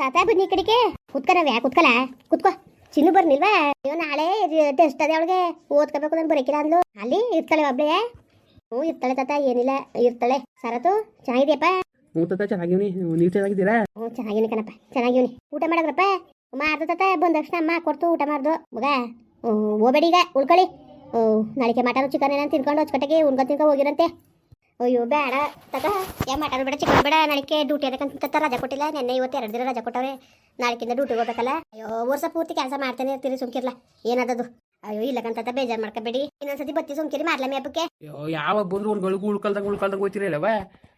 ತಾತ ಬನ್ನಿ ಈ ಕಡೆಗೆ. ಕುತ್ಕರವ್ಯ ಕುತ್ಕಲ ಕುತ್ಕೋ. ಚಿನ್ನು ಬರ್ನಿಲ್ವಾ? ಅಯ್ಯೋ ನಾಳೆ ಟೆಸ್ಟ್ ಅದೇ ಅವಳಿಗೆ. ಓದ್ಕೋಬೇಕು ನಾನು ಬರೀಕಿಲ್ಲ ಅಂದ್ಲು. ಅಲ್ಲಿ ಇರ್ತಾಳೆ ಒಬ್ಳೆ. ಹ್ಞೂ ಇರ್ತಾಳೆ ತಾತ ಏನಿಲ್ಲ. ಇರ್ತಾಳೆ. ಸರತು ಚೆನ್ನಾಗಿದೆಯಪ್ಪ? ಹ್ಞೂ ತಾತ ಚೆನ್ನಾಗಿವ್ನಿ. ನೀವು ಚೆನ್ನಾಗಿದ್ದೀರಾ? ಹ್ಞೂ ಚೆನ್ನಾಗಿವ್ನಿ ಕಣಪ್ಪ. ಚೆನ್ನಾಗಿವ್ನಿ. ಊಟ ಮಾಡಿದ್ರಪ್ಪ ಮಾಡ್ದು ತಾತ. ಬಂದ ತಕ್ಷಣ ಅಮ್ಮ ಕೊಡ್ತು ಊಟ ಮಾಡ್ದು. ಮಗ ಹೋಗ್ಬೇಡಿ ಈಗ. ಉಳ್ಕೊಳ್ಳಿ. ನಾಳೆಗೆ ಮಟನ್ ಚಿಕನ್ ಏನಂತ ತಿನ್ಕೊಂಡು ಹೊಚ್ಕಟ್ಟೆಗೆ ಉಣ್ಕೊ ತಿನ್ಕೊ ಹೋಗಿರಂತೆ. ಅಯ್ಯೋ ಬೇಡ. ತಗ ಯಾ ಮಟನ್ ಬೇಡ. ಚಿಕ್ಕ ಬೇಡ. ನಾಳೆಗೆ ಡ್ಯೂಟಿ ಅದಕ್ಕಂತ ರಜಾ ಕೊಟ್ಟಿಲ್ಲ. ನೆನ್ನೆ ಇವತ್ತು ಎರಡು ದಿನ ರಜಾ ಕೊಟ್ಟವ್ರೆ. ನಾಳೆಕಿಂದ ಡ್ಯೂಟಿಗೆ ಹೋಗ್ಬೇಕಲ್ಲ. ಅಯ್ಯೋ ವರ್ಷ ಪೂರ್ತಿ ಕೆಲಸ ಮಾಡ್ತಾನೆ. ಇರ್ತೀರಿ ಸುಮ್ಕಿರ್ಲ. ಏನದದು? ಅಯ್ಯೋ ಇಲ್ಲಕಂತ ಬೇಜಾರು ಮಾಡ್ಕೋಬೇಡಿ. ಇನ್ನೊಂದ್ಸತಿ ಬತ್ತಿ ಸುಮ್ಕಿರಿ ಮಾಡ್ಲಮ್ಮಿ ಹಬ್ಬಕ್ಕೆ? ಅಯ್ಯೋ ಯಾವಾಗ ಬಂದ್ರು ಒಂದು ಗಳಿಗೆ ಉಳ್ಕಲ್ದಂಗೆ ಉಳ್ಕಲ್ದಂಗೆ ಹೋಗ್ತಿರಲ್ಲವ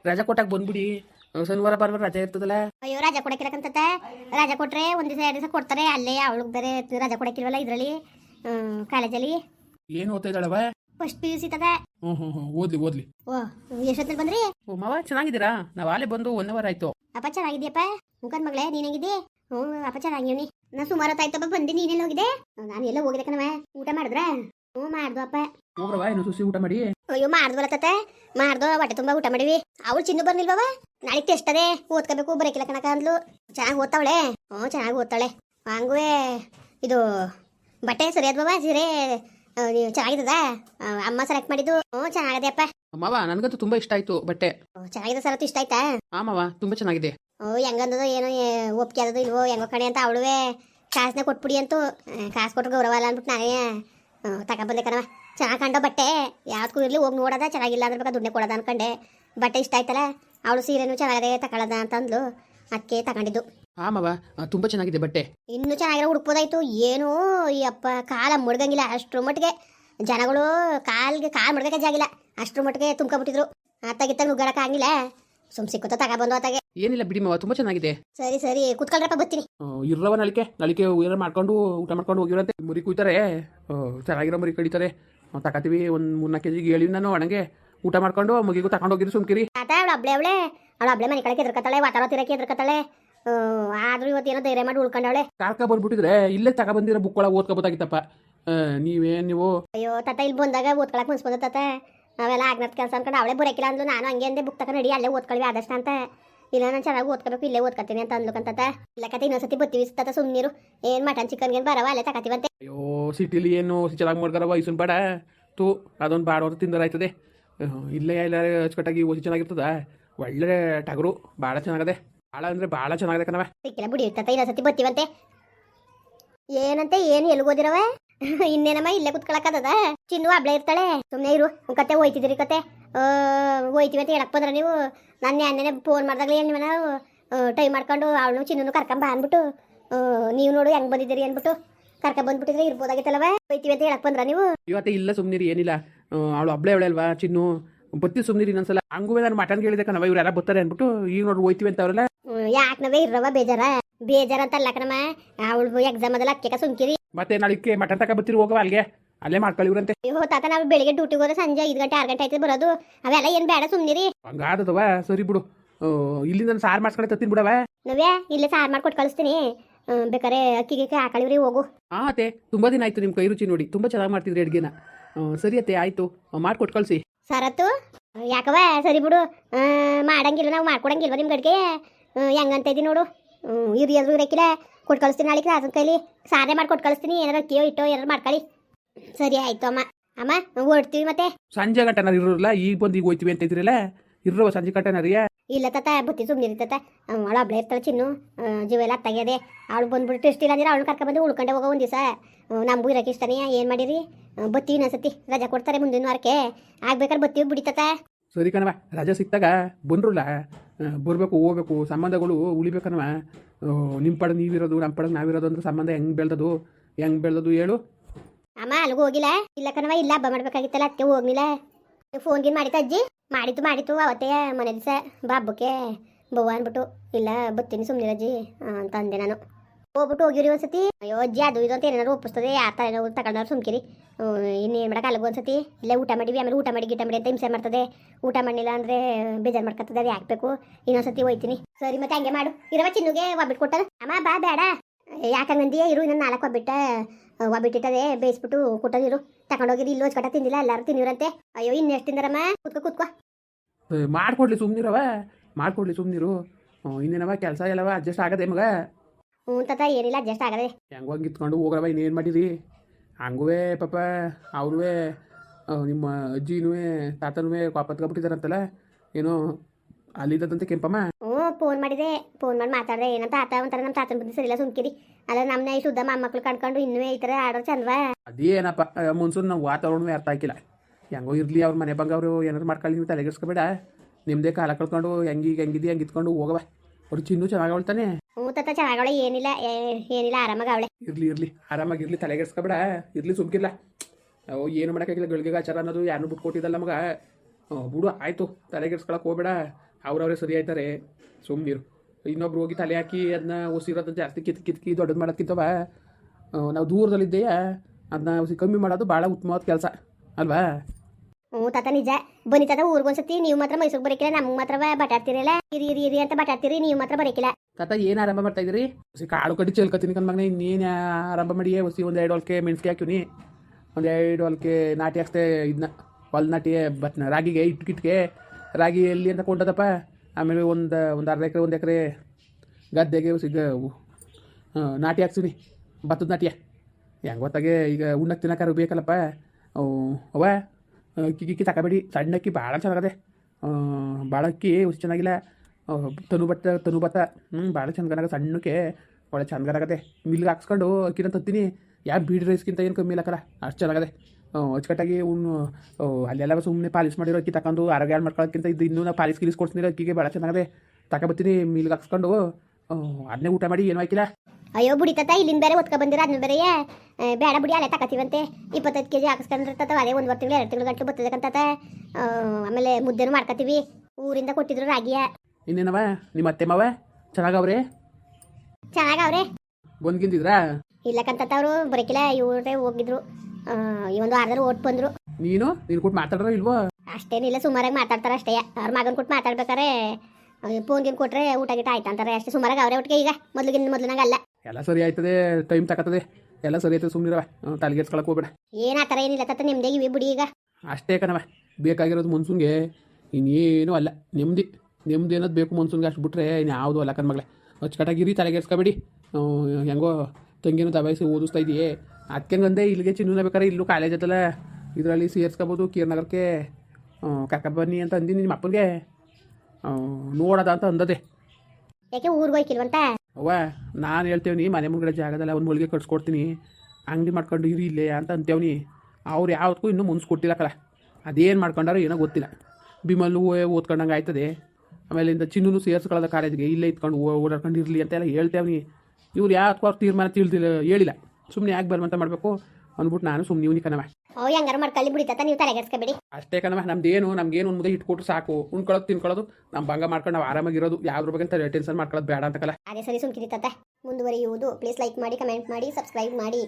ರಜಾ ಕೊಟ್ಟಾಗ ಬಂದ್ಬಿಡಿ. ಶನಿವಾರ ಬರ್ಬೇಕು ರಜೆ ಇರ್ತದಲ್ಲ? ಅಯ್ಯೋ ರಜಾ ಕೊಡಕ್ಕಿರಕಂತ ರಜಾ ಕೊಟ್ರೆ ಒಂದ್ ದಿವಸ ಎರಡು ದಿವಸ ಕೊಡ್ತಾರೆ. ಅಲ್ಲೇ ಅವಳಿಗೆ ಬೇರೆ ರಜಾ ಕೊಡಕ್ಕಿಲ್ವಲ್ಲ ಇದರಲ್ಲಿ? ಕಾಲೇಜಲ್ಲಿ ಏನು ಓದ್ತಾ ಇದ್ದಾಳವ ಫಸ್ಟ್ ಪಿ ಯು ಸಿ ತದೆ. ಓದ್ಲಿ ಓದ್ಲಿ. ಓ ಎಷ್ಟೊತ್ತಲ್ಲಿ ಬಂದ್ರಿ? ಓ ಮಾವ ಚೆನ್ನಾಗಿದ್ದೀರಾ? ನಾವು ಆಲೆ ಬಂದು ಒನ್ ಅವರ್ ಆಯ್ತು. ಅಪ್ಪ ಚೆನ್ನಾಗಿದ್ಯಪ್ಪ ಮುಖದ ಮಗಳೇ ನೀನ್ ಹೆಂಗಿದ್ದಿ? ಹ್ಞೂ ಅಪ್ಪ ಚೆನ್ನಾಗಿವ್ನಿ ನಾ ಸುಮಾರು ಹೊತ್ತಾಯ್ತಪ್ಪ ಬಂದು ಎಲ್ಲ ಹೋಗಿದೆ ನಾನು ಎಲ್ಲ ಹೋಗಿದೆ ಕಣವ ಊಟ ಮಾಡಿದ್ರ? ಹ್ಞೂ ಮಾಡ್ದು ಅಪ್ಪ. ಹೋಗ್ರವ ಇನ್ನು ಸುಸಿ ಊಟ ಮಾಡಿ? ಅಯ್ಯೋ ಮಾಡ್ದು ತತ್ತೆ ಮಾಡ್ದು ಹೊಟ್ಟೆ ತುಂಬಾ ಊಟ ಮಾಡಿವಿ. ಅವಳು ಚಿನ್ನು ಬರ್ನಿಲ್ವವ ನಾಳೆ ಟೆಸ್ಟ್ ಅದೇ. ಓದ್ಕೋಬೇಕು ಬರೀಕಿಲ್ಲ ಕಣಕ ಅಂದ್ಲು. ಚೆನ್ನಾಗಿ ಓದ್ತಾವಳೆ? ಹ್ಞೂ ಚೆನ್ನಾಗಿ ಓದ್ತಾಳೆ. ಹಂಗುವೆ ಇದು ಬಟ್ಟೆ ಸರಿಯಾದ್ವವ ಸೀರೆ? ಆ, ನೀವು ಚೆನ್ನಾಗಿದ್ದದ? ಆ, ಅಮ್ಮ ಸೆಲೆಕ್ಟ್ ಮಾಡಿದ್ದು. ಹ್ಞೂ ಚೆನ್ನಾಗಿದೆ ಅಪ್ಪ. ಮಾವ ನನಗಂತೂ ತುಂಬಾ ಇಷ್ಟ ಆಯ್ತು ಬಟ್ಟೆ. ಓ, ಚೆನ್ನಾಗಿದೆ ಸರ್ ಇಷ್ಟ ಆಯ್ತಾ? ಆ ಮಾವ ತುಂಬಾ ಚೆನ್ನಾಗಿದೆ. ಓ ಹೆಂಗಂದದ ಏನೋ ಏ- ಒಪ್ಪಿಗೆ ಆದದೋ ಇಲ್ವೋ ಹೆಂಗೋ ಕಣೆ ಅಂತ ಅವಳುವೆ. ಕಾಸನ್ನ ಕೊಟ್ಬಿಡಿ ಅಂತೂ. ಕಾಸು ಕೊಟ್ಟರು ಗೌರವ ಅಲ್ಲ ಅಂದ್ಬಿಟ್ಟು ನಾನೇ ತಗೊಬಂದೆ ಕಣವ ಚೆನ್ನಾಗಿ ಕಂಡೋ ಬಟ್ಟೆ. ಯಾವ್ದಕ್ಕೂ ಇರಲಿ ಹೋಗಿ ನೋಡೋದ ಚೆನ್ನಾಗಿಲ್ಲ ಅಂದ್ರೆ ಬೇಕಾ ದುಡ್ಡೇ ಕೊಡೋದ ಅನ್ಕೊಂಡೆ. ಬಟ್ಟೆ ಇಷ್ಟ ಆಯ್ತಲ್ಲ? ಅವಳು ಸೀರೆನೂ ಚೆನ್ನಾಗಿದೆ ತಗೊಳ್ಳೋದ ಅಂತಂದ್ಲು. ಅಕ್ಕೆ ತಗೊಂಡಿದ್ದು. ಆ ಮಾವ ತುಂಬಾ ಚೆನ್ನಾಗಿದೆ ಬಟ್ಟೆ. ಇನ್ನು ಚೆನ್ನಾಗಿರೋ ಹುಡುಕ್ಬೋದಾಯ್ತು. ಏನೋ ಅಪ್ಪ ಕಾಲ ಮುಡ್ಗಂಗಿಲ್ಲ. ಅಷ್ಟ್ರ ಮಟ್ಟಿಗೆ ಜನಗಳು ಕಾಲ್ಗೆ ಕಾಲು ಮುಡ್ಗಕ್ಕೆ ಜಾಗಿಲ್ಲ ಅಷ್ಟ್ರ ಮಟ್ಟಿಗೆ ತುಂಬ್ಕೊಬಿಟ್ಟಿದ್ರು. ಅತ್ತಾಗಿತ್ತ ನುಗ್ಗಡಕ್ಕೆ ಆಗಿಲ್ಲ ಸುಮ್ ಸಿಕ್ಕುತ್ತ ತಗೊಬಂದು ಅತ್ತಾಗೆ ಏನಿಲ್ಲ ಬಿಡಿ ಮಾವ ತುಂಬಾ ಚೆನ್ನಾಗಿದೆ. ಸರಿ ಸರಿ. ಕುತ್ಕೊಳ್ರಪ್ಪ ಬರ್ತೀನಿ. ಆ, ಇರ್ರವ ನಳಿಕೆ. ನಳಿಕೆ ಏನಾರು ಮಾಡ್ಕೊಂಡು ಊಟ ಮಾಡ್ಕೊಂಡು ಹೋಗಿರಂತೆ ಮುರಿ ಕುಯ್ತಾರೆ. ಓ ಚೆನ್ನಾಗಿರೋ ಮುರಿ ಕಡಿತಾರೆ. ಆ, ಒಂದ್ ಮೂರ್ನಾಲ್ಕು ಕೆ ಜಿಗೆ ಹೇಳಿವಿ ನಾನು ಒಣಗೆ ಊಟ ಮಾಡ್ಕೊಂಡು ಮುಗಿಗೂ ತಗೊಂಡು ಹೋಗಿದ್ರು ಸುಮ್ಕಿರಿ. ತಾತ ಅವಳು ಅಬ್ಳೆ ಅವಳೆ. ಅವಳು ಅಬ್ಳೆ ಮನೆ ಕಳಕ್ಕೆ ಎದ್ರಕತ್ತಾಳೆ ವಾತಾವರಣ ತಿರಕ್ಕೆ ಎದ್ರಕತ್ತಾಳೆ. ಆದ್ರೂ ಇವತ್ತೇನೋ ಧೈರ್ಯ ಮಾಡಿ ಉಳ್ಕೊಂಡವಳೆ. ಕಾರ್ಕ ಬಂದ್ಬಿಟ್ಟಿದ್ರೆ ಇಲ್ಲೇ ತಗೊಬಂದಿರೋ ಬುಕ್ ಒಳಗೆ ಓದ್ಕೋಬೋದಾಗಿತ್ತಪ್ಪ. ನೀವೇನ್ ನೀವು? ಅಯ್ಯೋ ತಾತ ಇಲ್ಲಿ ಬಂದಾಗ ಓದ್ಕೊಳಕ್ ಮನ್ಸ್ಬಂದ ತಾತ. ನಾವೆಲ್ಲ ಆಗ್ನತ್ ಕೆಲಸ ಅನ್ಕೊಂಡು ಅವಳೆ ಬರೋಕಿಲ್ಲ ಅಂದ್ಲು ನಾನು ಹಂಗೆ ಅಂದೆ ಬುಕ್ ತಗೊಂಡು ನಡಿ ಅಲ್ಲೇ ಓದ್ಕೊಳ್ವಿ ಆದಷ್ಟು ಅಂತ. ಇಲ್ಲ ನಾನು ಚೆನ್ನಾಗಿ ಓದ್ಕೋಬೇಕು ಇಲ್ಲೇ ಓದ್ಕೊತೀನಿ ಅಂತ ಅನ್ಲಕಂತ ಇಲ್ಲ ಕತೆ ಇನ್ನೊಂದ್ಸತಿ ಬತ್ತೀವಿ ತಾತ ಸುಮ್ಮನಿರು ಏನ್ ಮಟನ್ ಚಿಕನ್ ಗೇನ್ ಬರವ ಅಲ್ಲೇ ತಗತೀವಂತೆ ಅಯ್ಯೋ ಸಿಟಿಲಿ ಏನು ಚೆನ್ನಾಗಿ ಮಾಡ್ತಾರ ವಯಸ್ಸು ಬೇಡ. ತೂ ಅದೊಂದು ಬಾಡ ಹೊತ್ತು ತಿಂದರಾಯ್ತದೆ ಇಲ್ಲೇ ಎಲ್ಲ ಅಚ್ಚುಕಟ್ಟಾಗಿ ಓದಿ ಚೆನ್ನಾಗಿರ್ತದ. ಒಳ್ಳೆ ಟಗರು ಭಾಳ ಚೆನ್ನಾಗದೆ. ಭಾಳ ಅಂದ್ರೆ ಭಾಳ ಚೆನ್ನಾಗಿದೆ ಕಣವ ಸಿಕ್ಕಿಲ್ಲ ಬಿಡಿ ತೈನ ಸತಿ ಬತ್ತೀವಂತೆ. ಏನಂತೆ ಏನು ಎಲ್ಗೋದಿರವ? ಇನ್ನೇನಮ್ಮ ಇಲ್ಲೇ ಕುತ್ಕೊಳಕದ ಚಿನ್ನು ಅಬ್ಳೆ ಇರ್ತಾಳೆ. ಸುಮ್ಮನೆ ಇರು ಕತೆ ಹೋಯ್ತಿದ್ರಿ ಕತೆ. ಹೋಯ್ತೀವಿ ಅಂತ ಹೇಳಕ್ ಬಂದ್ರ ನೀವು. ನನ್ನ ಅನ್ನೇನೆ ಫೋನ್ ಮಾಡಿದಾಗಲೇ ಹೇಳಿ ನೀವು ಟೈಮ್ ಮಾಡ್ಕೊಂಡು ಅವಳು ಚಿನ್ನು ಕರ್ಕೊಂಬ ಅಂದ್ಬಿಟ್ಟು. ನೀವು ನೋಡು ಹೆಂಗ್ ಬಂದಿದ್ದೀರಿ ಅಂದ್ಬಿಟ್ಟು. ಕರ್ಕೊಂಡ್ ಬಂದ್ಬಿಟ್ಟಿದ್ರೆ ಇರ್ಬೋದಾಗಿತ್ತಲ್ವ ಹೋಯ್ತೀವಿ ಅಂತ ಹೇಳಕ್ ಬಂದ್ರ ನೀವು. ಇವತ್ತೆ ಇಲ್ಲ ಸುಮ್ಮನಿರಿ ಏನಿಲ್ಲ. ಅವಳು ಅಬ್ಳೆ ಅವಳೆ ಅಲ್ವಾ ಚಿನ್ನು? ಬತ್ತಿ ಸುಮ್ಮನಿರಿ ಇನ್ನೊಂದ್ಸಲ. ಹಂಗುವೆ ನಾನು ಮಟನ್ ಕೇಳಿದೆ ಕಣವ ಇವರೆಲ್ಲ ಬರ್ತಾರೆ ಅನ್ಬಿಟ್ಟು ಈಗ ನೋಡಿ ಹೋಯ್ತೀವಿ ಅಂತ ಅವರೆಲ್ಲ ಯಾಕೆ ನಾವೇ ಇರವ ಬೇಜಾರ? ಬೇಜಾರ ಅಂತ ಅಲ್ಲ ಕಣಮ್ಮ ಅವಳು ಎಕ್ಸಾಮ್ ಅದಲ್ಲ ಅಕ್ಕೆ ಸುಮ್ಕಿರಿ ಮತ್ತೆ ನಾಳಿಕ್ಕೆ ಮಟನ್ ತಕ ಬತ್ತಿರಿ ಹೋಗವ ಅಲ್ಲಿಗೆ ಅಲ್ಲೇ ಮಾಡ್ಕೊಳ್ಳಿವ್ರಂತೆ ಅಯ್ಯೋ ತಾತ ನಾವು ಬೆಳಿಗ್ಗೆ ಡ್ಯೂಟಿಗೆ ಹೋದ್ರೆ ಸಂಜೆ ಐದು ಗಂಟೆ ಆರು ಗಂಟೆ ಆಯ್ತು ಬರೋದು. ಅವೆಲ್ಲ ಏನು ಬೇಡ ಸುಮ್ಮನಿರಿ ಹಂಗಾದದವ ಸರಿ ಬಿಡು. ಇಲ್ಲಿ ಇಲ್ಲಿಂದ ಸಾರ್ ಮಾಡ್ಸ್ಕೊಂಡೆ ತತ್ತೀನಿ ಬಿಡವ ನವ್ಯಾ ಇಲ್ಲೇ ಸಾರ್ ಮಾಡ್ಕೊಟ್ಟು ಕಳಿಸ್ತೀನಿ. ಬೇಕಾರೆ ಅಕ್ಕಿಗೆ ಹಾಕಳಿವ್ರಿ ಹೋಗು. ಹಾಂ ಅತ್ತೆ ತುಂಬ ದಿನ ಆಯ್ತು ನಿಮ್ಮ ಕೈ ರುಚಿ ನೋಡಿ. ತುಂಬಾ ಚೆನ್ನಾಗಿ ಮಾಡ್ತಿದ್ರಿ ಅಡುಗೆನ. ಸರಿ ಅತ್ತೆ ಆಯ್ತು. ಮಾಡ್ಕೊಟ್ ಕಳಿಸಿ. ಸರತ್ತು? ಯಾಕವ ಸರಿ ಬಿಡು. ಮಾಡಂಗಿಲ್ಲ ನಾವು ಮಾಡ್ಕೊಡಂಗಿಲ್ವ ನಿಮ್ಮ ಗಡಿಗೆ ಹೆಂಗಂತ ಇದ್ದೀನಿ ನೋಡು. ಇವ್ರು ಎಲ್ಲರೂ ಎಲ್ರು ಇರಕ್ಕಿಲ್ಲ ಕೊಟ್ಟು ಕಳಿಸ್ತೀನಿ ನಾಳೆ ಅದನ್ನ ಕೈಲಿ. ಸಾರೇ ಮಾಡ್ಕೊಟ್ಟು ಕಳಿಸ್ತೀನಿ. ಏನಾರ ಕಿಯೋ ಇಟ್ಟೋ ಏನಾರು ಮಾಡ್ಕೊಳ್ಳಿ. ಸರಿ ಆಯ್ತು ಅಮ್ಮ. ಅಮ್ಮ ಓಡ್ತೀವಿ ಮತ್ತೆ? ಸಂಜೆ ಗಂಟೆ ಇರೋಲ್ಲ ಈಗ ಬಂದು ಈಗ ಹೋಯ್ತೀವಿ ಅಂತ ಇದ್ರಲ್ಲ ಇರೋ ಸಂಜೆ ಗಂಟೆ ರೀ ಇಲ್ಲ ತಾತ ಬುತ್ತಿ ಸುಮ್ಮನೆ ತಾತ. ಅವಳ ಒಬ್ಳೆ ಇರ್ತಾಳೆ ಚಿನ್ನು. ಜೀವೆಲ್ಲ ಜೀವ ಎಲ್ಲ ಅತ್ತಾಗ್ಯದೆ ಅವಳು ಬಂದ್ಬಿಟ್ಟು ಇಷ್ಟ ಇಲ್ಲ ಅಂದ್ರೆ ಅವಳು ಕರ್ಕೊಂಡ್ಬಂದು ಉಳ್ಕೊಂಡೆ ಹೋಗೋ ಒಂದು ದಿವಸ. ನಮಗೂ ಇರಕ್ಕೆ ಇಷ್ಟನೇ. ಏನು ಮಾಡಿರಿ? ಬತ್ತೀವಿ ಅನ್ಸತಿ ರಜಾ ಕೊಡ್ತಾರೆ ಮುಂದಿನ ವಾರಕ್ಕೆ. ಆಗ್ಬೇಕಾದ್ರೆ ಬತ್ತೀವಿ ಬಿಡಿ ತಾತ ಸರಿ ಕಣವ ರಜಾ ಸಿಕ್ತಾಗ ಬಂದ್ರಲ್ಲ ಬರ್ಬೇಕು ಹೋಗ್ಬೇಕು ಸಂಬಂಧಗಳು ಉಳಿಬೇಕನವ ನಿಮ್ಮ ಪಡ ನೀವಿರೋದು ನಮ್ಮ ಪಡ ನಾವಿರೋದು ಅಂದ್ರೆ ಸಂಬಂಧ ಹೆಂಗೆ ಬೆಳ್ದದು? ಹೆಂಗೆ ಬೆಳ್ದದು ಹೇಳು. ಅಮ್ಮ ಅಲ್ಲಿಗೂ ಹೋಗಿಲ್ಲ. ಇಲ್ಲ ಕಣವ ಇಲ್ಲ ಹಬ್ಬ ಮಾಡ್ಬೇಕಾಗಿತ್ತಲ್ಲ ಅತ್ತೆ ಹೋಗ್ಲಿಲ್ಲ. ಫೋನ್ ಗಿನ್ ಮಾಡಿತ ಅಜ್ಜಿ? ಮಾಡಿತು ಮಾಡಿತು ಅವತ್ತೇ ಮನೆ ದಿವಸ. ಬಾ ಹಬ್ಬಕ್ಕೆ ಬವ್ವ ಅನ್ಬಿಟ್ಟು ಇಲ್ಲ ಬತ್ತೀನಿ ಸುಮ್ಮನೆ ಅಜ್ಜಿ ಅಂತ ಅಂದೆ ನಾನು. ಹೋಗ್ಬಿಟ್ಟು ಹೋಗಿರಿ ಒಂದ್ಸತಿ. ಅಯ್ಯೋ, ಅಜ್ಜಿ, ಅದು ಇದು ಅಂತ ಏನಾದ್ರು ಒಪ್ಪಿಸ್ತದೆ. ಆ ಥರ ಏನೋ ತಗೊಂಡವ್ರು ಸುಮ್ಕಿರಿ. ಇನ್ನೇನು ಮಾಡಕ್ಕೆ ಅಲ್ಲಿಗೆ ಒಂದ್ಸತಿ. ಇಲ್ಲೇ ಊಟ ಮಾಡಿವಿ, ಆಮೇಲೆ ಊಟ ಮಾಡಿ ಗೀಟ ಮಾಡಿ ಅಂತ ಹಿಂಸೆ ಮಾಡ್ತದೆ. ಊಟ ಮಾಡಿಲ್ಲ ಅಂದರೆ ಬೇಜಾರು ಮಾಡ್ಕೊತದೆ ಅದು ಹಾಕ್ಬೇಕು ಇನ್ನೊಂದ್ಸತಿ ಹೋಯ್ತೀನಿ. ಸರಿ, ಮತ್ತೆ ಹಂಗೆ ಮಾಡು. ಇರವ ಚಿನ್ನುಗೆ ಒಬ್ಬಿಟ್ಟು ಕೊಟ್ಟದ ಅಮ್ಮ, ಬಾ, ಬೇಡ. ಯಾಕಂಗಂದಿಯೇ ಇರು, ಇನ್ನೊಂದು ನಾಲ್ಕು ಒಬ್ಬಿಟ್ಟ ಒಬ್ಬಿಟ್ಟಿಟ್ಟದೆ, ಬೇಯಿಸ್ಬಿಟ್ಟು ಕೊಟ್ಟದಿರು ತಗೊಂಡೋಗಿರಿ ಇಲ್ಲಿ ಕಟ ತಿಂದಿಲ್ಲ, ಎಲ್ಲರೂ ತಿನ್ನಿರಂತೆ ಅಯ್ಯೋ, ಇನ್ನೆಷ್ಟು ತಿಂದಾರಮ್ಮ? ಕುತ್ಕೋ ಕುತ್ಕೋ. ಮಾಡ್ಕೊಡ್ಲಿ ಸುಮ್ಮನಿರವ ಮಾಡ್ಕೊಡ್ಲಿ ಸುಮ್ಮನಿರು ಇನ್ನೇನವ ಕೆಲಸ ಎಲ್ಲವ ಅಡ್ಜಸ್ಟ್ ಆಗದೆ ಮಗ. ಹ್ಞೂ ತಾತ ಏನಿಲ್ಲ ಜಸ್ಟ್ ಆಗದೆ. ಹೆಂಗೋ ಹಂಗೆ ಇತ್ಕೊಂಡು ಹೋಗ್ರವ ಇನ್ನೇನು ಮಾಡಿರಿ ಹಂಗೂ ಪಾಪ ಅವ್ರೂ ನಿಮ್ಮ ಅಜ್ಜಿನೂ ತಾತನೂ ಕಾಪತ್ಕೊಬಿಟ್ಟಿದಾರಂತಲ್ಲ ಏನೋ ಅಲ್ಲಿದ್ದಂತೆ ಕೆಂಪಮ್ಮ? ಹ್ಞೂ ಫೋನ್ ಮಾಡಿದೆ ಫೋನ್ ಮಾಡಿ ಮಾತಾಡಿದೆ ಏನಂತ ತಾತ ಒಂಥರ ನಮ್ಮ ತಾತನ ಬುದ್ಧಿ ಸರಿಯಿಲ್ಲ ಸುಮ್ಕಿರಿ ಅಲ್ಲ ನಮ್ಮನೆ ಶುದ್ಧ ಮೊಮ್ಮಕ್ಳು ಕಂಡ್ಕೊಂಡು ಇನ್ನೂ ಈ ಥರ ಆಡೋರು ಚಂದವಾ? ಅದೇನಪ್ಪ ಮುನ್ಸೂನ್ ನಾವು ವಾತಾವರಣವೇ ಅರ್ಥ ಆಗಿಲ್ಲ. ಹೆಂಗೋ ಇರಲಿ ಅವ್ರ ಮನೆ ಬಂಗವರು ಏನಾರು ಮಾಡ್ಕೊಳ್ಳಿ ನೀವು ತಲೆಗೆಡ್ಸ್ಕೊಬೇಡ. ನಿಮ್ಮದೇ ಕಾಲ ಕಳ್ಕೊಂಡು ಹೆಂಗೀಗ ಹೆಂಗಿದಿ ಹಂಗೆ ಇತ್ಕೊಂಡು ಹೋಗವ ಅವ್ರು ಚಿನ್ನು ಚೆನ್ನಾಗಿ ಅವಳ್ತಾನೆ ಹ್ಞೂ ತಾತ ಚೆನ್ನಾಗವಳೆ. ಏನಿಲ್ಲ ಏ- ಏನಿಲ್ಲ ಆರಾಮಾಗ ಅವಳೆ. ಇರಲಿ ಇರಲಿ. ಆರಾಮಾಗಿರ್ಲಿ ತಲೆಗೆಡ್ಸ್ಕೊಬೇಡ ಇರಲಿ ಸುಮ್ಕಿಲ್ಲ ಅವು ಏನು ಮಾಡೋಕ್ಕಾಗಿಲ್ಲ ಗಳಿಗೆ ಆಚಾರ ಅನ್ನೋದು. ಯಾರನ್ನೂ ಬಿಟ್ಕೊಟ್ಟಿದ್ದಲ್ಲ ಮಗ. ಹ್ಞೂ ಬಿಡು ಆಯಿತು. ತಲೆಗೆಡ್ಸ್ಕೊಳಕ್ಕೆ ಹೋಗ್ಬೇಡ. ಅವ್ರವ್ರೇ ಸರಿ ಆಯ್ತಾರೆ. ಸುಮ್ಮನಿರು ಇನ್ನೊಬ್ರು ಹೋಗಿ ತಲೆ ಹಾಕಿ ಅದನ್ನ ಉಸಿರೋದನ್ನ ಜಾಸ್ತಿ ಕಿತ್ ಕಿತ್ಕಿ ದೊಡ್ಡದು ಮಾಡೋದಕ್ಕಿಂತವ ನಾವು ದೂರದಲ್ಲಿದ್ದೆಯ? ಅದನ್ನ ಕಮ್ಮಿ ಮಾಡೋದು ಭಾಳ ಉತ್ತಮವಾದ ಕೆಲಸ. ಅಲ್ವಾ? ಹ್ಞೂ ತಾತ, ನಿಜ. ಬನ್ನಿ ತಾತ ಊರಿಗೆ ಒಂದ್ಸತಿ ನೀವು ಮಾತ್ರ ಮೈಸೂರಿಗೆ ಬರೀಕಿಲ್ಲ, ನಮ್ಗೆ ಮಾತ್ರ ಬಟಾಡ್ತಿರಲ್ಲ? ಇರಿ ಇರಿ ಇರಿ ಅಂತ ಬಟಾಡ್ತೀರಿ, ನೀವು ಮಾತ್ರ ಬರೀಕಿಲ್ಲ. ತಾತ, ಏನು ಆರಂಭ ಮಾಡ್ತಾ ಇದ್ರಿ ಹುಸಿ ಕಾಳು ಕಟ್ಟಿ ಚೆಲ್ಕತ್ತೀನಿ ಕಂದ ಮಗನೇ, ಇನ್ನೇನು ಆರಂಭ ಮಾಡಿ ಹುಸಿ ಒಂದು ಎರಡು ಹೊಲ್ಕೆ ಮೆಣಸಿಗೆ ಹಾಕಿವ್ನಿ ಒಂದು ಎರಡು ಹೊಲ್ಕೆ ನಾಟಿ ಹಾಕ್ಸ್ದೆ ಇದನ್ನ ಹೊಲ್ ನಾಟಿ ಬತ್ನ ರಾಗಿಗೆ ಇಟ್ಟು ಕಿಟ್ಗೆ ರಾಗಿ ಎಲ್ಲಿ ಅಂತ ಕೊಂಡದಪ್ಪ ಆಮೇಲೆ ಒಂದು ಒಂದು ಅರ್ಧ ಎಕರೆ, ಒಂದು ಎಕರೆ ಗದ್ದೆಗೆ ಸಿಗ ನಾಟಿ ಹಾಕ್ಸಿನಿ ಭತ್ತದ ನಾಟಿಯ. ಹೆಂಗೆ ಗೊತ್ತಾಗೆ, ಈಗ ಉಣ್ಣಕ್ಕೆ ತಿನ್ನಕ್ಕಾರು ಬೇಕಲ್ಲಪ್ಪ. ಅವು ಅವ ಕಿ ಗಿಕ್ಕಿ ತಗೋಬೇಡಿ ಸಣ್ಣ ಅಕ್ಕಿ ಭಾಳ ಚೆನ್ನಾಗದೆ ಭಾಳ ಅಕ್ಕಿ ಉಸಿ ಚೆನ್ನಾಗಿಲ್ಲ ತನು ಬತ್ತ ತನು ಹ್ಞೂ ಭಾಳ ಚೆನ್ನಾಗ ಸಣ್ಣಕ್ಕೆ ಒಳ್ಳೆ ಚೆನ್ನಾಗದೆ ಮಿಲ್ಗೆ ಹಾಕ್ಸ್ಕೊಂಡು ಅಕ್ಕಿನ ತತ್ತೀನಿ. ಯಾವ ಬೀಡ್ ರೈಸ್ಗಿಂತ ಏನು ಕಮ್ಮಿ ಇಲ್ಲಕ್ಕಲ್ಲ ಅಷ್ಟು ಚೆನ್ನಾಗದೆ ಅಚ್ಚುಕಟ್ಟಾಗಿ ಉಣ್ಣು ಅಲ್ಲೆಲ್ಲ ಸುಮ್ಮನೆ ಪಾಲಿಸ್ ಮಾಡಿರೋ ಅಕ್ಕಿ ತಗೊಂಡು ಆರೋಗ್ಯ ಮಾಡ್ಕೊಳ್ಳೋಕ್ಕಿಂತ ಇದು ಇನ್ನೂ ಪಾಲಿಸ್ ಗಿಲಿಸ್ ಕೊಡ್ತೀನಿ ಅಕ್ಕಿಗೆ ಭಾಳ ಚೆನ್ನಾಗದೆ ತಗೊಬತ್ತೀನಿ ಮಿಲ್ಗೆ ಹಾಕ್ಸ್ಕೊಂಡು. ಅದನ್ನೇ ಊಟ ಮಾಡಿ, ಏನು ಆಯ್ಕಿಲ್ಲ ಅಯ್ಯೋ ಬುಡಿ ತಾತ ಇಲ್ಲಿಂದ ಬೇರೆ ಒತ್ಕೊ ಬಂದಿರ ಅದನ್ನ ಬೇರೆ ಬೇಡ ಬುಡಿ ಅಲ್ಲೇ ತಕತೀವಂತೆ ಇಪ್ಪತ್ತೈದು ಕೆ ಜಿ ಹಾಕಿಸ್ಕೊಂಡ್ರೆ ತಾತ ಅದೇ ಒಂದು ತಿಂಗಳು ಎರಡು ತಿಂಗಳು ಗಂಟು ಬರ್ತದಕ್ಕಂತ ಆಮೇಲೆ ಮುದ್ದೆನೂ ಮಾಡ್ಕೊತೀವಿ ಊರಿಂದ ಕೊಟ್ಟಿದ್ರು ರಾಗಿಯ. ಇನ್ನೇನವ ನಿಮ್ಮ ಅತ್ತೆ ಮಾವ? ಚೆನ್ನಾಗವ್ರೆ? ಚೆನ್ನಾಗವ್ರೆ. ಇಲ್ಲ ಕಂತ ಅವರು ಬರಕಿಲ್ಲ ಇವ್ರೆ ಹೋಗಿದ್ರು. ಈ ಒಂದು ವಾರದಲ್ಲಿ ಓಟ್ ಬಂದ್ರು. ನೀನು? ನೀನು ಕೊಟ್ಟು ಮಾತಾಡ್ರ ಇಲ್ವೋ? ಅಷ್ಟೇನಿಲ್ಲ ಸುಮಾರಾಗಿ ಮಾತಾಡ್ತಾರ ಅಷ್ಟೇ. ಅವ್ರ ಮಗನ ಕೊಟ್ಟು ಮಾತಾಡ್ಬೇಕಾರೆ ಫೋನ್ ಗಿನ್ ಕೊಟ್ರೆ ಊಟ ಗಿಟ ಆಯ್ತು ಅಂತಾರೆ. ಅಷ್ಟೇ ಸುಮಾರಾಗಿ ಅವರೇ ಒಟ್ಟಿಗೆ ಈಗ ಮೊದ್ಲಿಗಿನ ಮೊದ್ಲಿನಾಗ ಅಲ್ಲ. ಎಲ್ಲ ಸರಿ ಆಯ್ತದೆ ಟೈಮ್ ತಕತದೆ. ಎಲ್ಲ ಸರಿ ಆಯ್ತದೆ ಸುಮ್ಮನಿರವ ತಲೆಗೆಡ್ಸ್ಕೊಳಕ್ಕೆ ಹೋಗ್ಬೇಡ. ಏನ ಆ ಥರ ಏನಿಲ್ಲ ತತ್ತ ನಿಮ್ದೇ ಇವೆ ಬಿಡಿ ಈಗ. ಅಷ್ಟೇ ಕಣವ ಬೇಕಾಗಿರೋದು ಮನ್ಸೂನ್ಗೆ ಇನ್ನೇನು ಅಲ್ಲ. ನೆಮ್ಮದಿ ನೆಮ್ಮದಿ ಅನ್ನೋದು ಬೇಕು ಮನ್ಸೂನ್ಗೆ ಅಷ್ಟು ಬಿಟ್ರೆ ಇನ್ನು ಯಾವುದು ಅಲ್ಲ ಕಣ್ಮಗಳೇ. ಅಚ್ಚುಕಟ್ಟಾಗಿರಿ ತಲೆಗೆಡ್ಸ್ಕೊಬೇಡಿ ಹೆಂಗೋ ತಂಗಿನ ದಬಾಯಿಸಿ ಓದಿಸ್ತಾ ಇದೆಯೇ. ಅದಕ್ಕೆಂಗಂದೆ ಇಲ್ಲಿಗೆ ಚಿನ್ನ ಬೇಕಾರೆ ಇಲ್ಲೂ ಕಾಲೇಜ್ ಐತಲ್ಲ ಇದರಲ್ಲಿ ಸೇರಿಸ್ಕೋಬೋದು ಕೀರ್ನಗರಕ್ಕೆ. ಕರ್ಕ ಬನ್ನಿ ಅಂತ ಅಂದಿನಿ ನಿಮ್ಮ ಅಪ್ಪನಿಗೆ ನೋಡೋದ ಅಂತ ಅಂದದೆ. ಯಾಕೆ ಊರಿಗೆ ಹೋಯ್ಕಿಲ್ವಂತ? ಅವ್ವ, ನಾನು ಹೇಳ್ತೇವ್ನಿ, ಮನೆ ಮುಂದ್ಗಡೆ ಜಾಗದಲ್ಲ, ಒಂದು ಮುಳುಗೆ ಕಟ್ಸ್ಕೊಡ್ತೀನಿ. ಅಂಗಡಿ ಮಾಡ್ಕೊಂಡು ಇರಿ ಇಲ್ಲೇ ಅಂತ ಅಂತೇವ್ನಿ ಅವ್ರು ಯಾವತ್ತೂ ಇನ್ನೂ ಮುನ್ಸ್ ಕೊಟ್ಟಿಲ್ಲಕಲ್ಲ ಅದೇನು ಮಾಡ್ಕೊಂಡಾರೋ ಏನೋ ಗೊತ್ತಿಲ್ಲ. ಬಿಮಲ್ಲು ಓದ್ಕೊಂಡಂಗೆ ಆಯ್ತದೆ. ಆಮೇಲೆ ಇಂದ ಚಿನ್ನೂ ಸೇರಿಸ್ಕೊಳ್ಳೋದ ಕಾಲೇಜ್ಗೆ ಇಲ್ಲೇ ಇತ್ಕೊಂಡು ಓಡಾಡ್ಕೊಂಡು ಇರಲಿ ಅಂತೆಲ್ಲ ಹೇಳ್ತೇವ್ನಿ. ಇವ್ರು ಯಾವತ್ತೂ ಅವ್ರು ತೀರ್ಮಾನ ತಿಳಿದಿಲ್ಲ ಹೇಳಿಲ್ಲ. ಸುಮ್ಮನೆ ಯಾಕೆ ಬರುವಂತ ಮಾಡಬೇಕು? ಅಂದ್ಬಿಟ್ಟು ನಾನು ಸುಮ್ಮನೆ ಇವ್ನಿ ಕಣವ ಓ ಹೆಂಗಾರ ಮಾಡಿ ಬಿಡಿ ತಾತ ನೀವು ತಲೆಗೆಡ್ಸ್ಕೊಬೇಡಿ ಅಷ್ಟೇ ಕಣವ ನಮ್ದೇನು ನಮ್ಗೇನು ಒಂದು ಮುದ್ದೆ ಇಟ್ಕೊಟ್ರು ಸಾಕು. ಉಣ್ಕೊಳ್ಳೋದು ತಿನ್ಕೊಳ್ಳೋದು ನಮ್ಮ ಭಂಗ ಮಾಡ್ಕೊಂಡು ನಾವು ಆರಾಮಾಗಿರೋದು. ಯಾವ್ದ್ರ ಬಗ್ಗೆ ಟೆನ್ಷನ್ ಮಾಡ್ಕೊಳ್ಳೋದು ಬೇಡ ಅಂತಕಲ್ಲ ಕಲ ಅದೇ ಸರಿ ಸುಮ್ಕಿರಿ ತಾತ. ಮುಂದುವರಿಯುವುದು. ಪ್ಲೀಸ್ ಲೈಕ್ ಮಾಡಿ ಕಮೆಂಟ್ ಮಾಡಿ ಸಬ್ಸ್ಕ್ರೈಬ್ ಮಾಡಿ.